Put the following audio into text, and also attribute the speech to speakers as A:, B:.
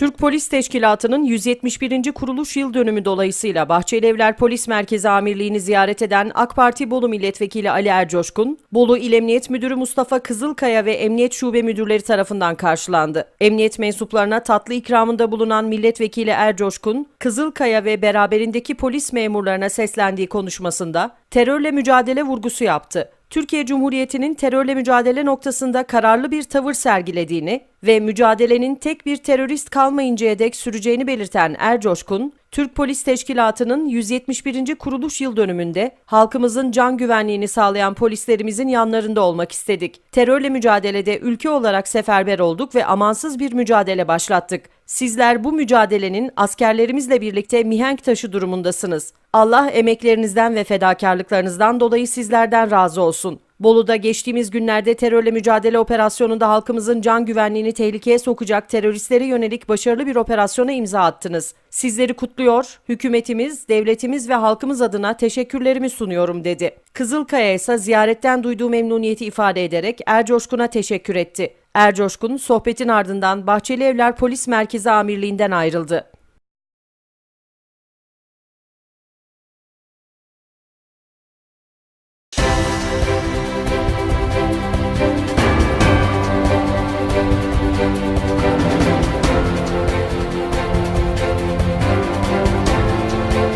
A: Türk Polis Teşkilatı'nın 171. kuruluş yıl dönümü dolayısıyla Bahçelievler Polis Merkezi Amirliği'ni ziyaret eden AK Parti Bolu Milletvekili Ali Ercoşkun, Bolu İl Emniyet Müdürü Mustafa Kızılkaya ve Emniyet Şube Müdürleri tarafından karşılandı. Emniyet mensuplarına tatlı ikramında bulunan Milletvekili Ercoşkun, Kızılkaya ve beraberindeki polis memurlarına seslendiği konuşmasında terörle mücadele vurgusu yaptı. Türkiye Cumhuriyeti'nin terörle mücadele noktasında kararlı bir tavır sergilediğini ve mücadelenin tek bir terörist kalmayıncaya dek süreceğini belirten Ercoşkun, Türk Polis Teşkilatı'nın 171. kuruluş yıl dönümünde halkımızın can güvenliğini sağlayan polislerimizin yanlarında olmak istedik. Terörle mücadelede ülke olarak seferber olduk ve amansız bir mücadele başlattık. Sizler bu mücadelenin askerlerimizle birlikte mihenk taşı durumundasınız. Allah emeklerinizden ve fedakarlıklarınızdan dolayı sizlerden razı olsun. Bolu'da geçtiğimiz günlerde terörle mücadele operasyonunda halkımızın can güvenliğini tehlikeye sokacak teröristlere yönelik başarılı bir operasyona imza attınız. Sizleri kutluyor, hükümetimiz, devletimiz ve halkımız adına teşekkürlerimi sunuyorum dedi. Kızılkaya ise ziyaretten duyduğu memnuniyeti ifade ederek Ercoşkun'a teşekkür etti. Ercoşkun sohbetin ardından Bahçeli Evler Polis Merkezi Amirliği'nden ayrıldı.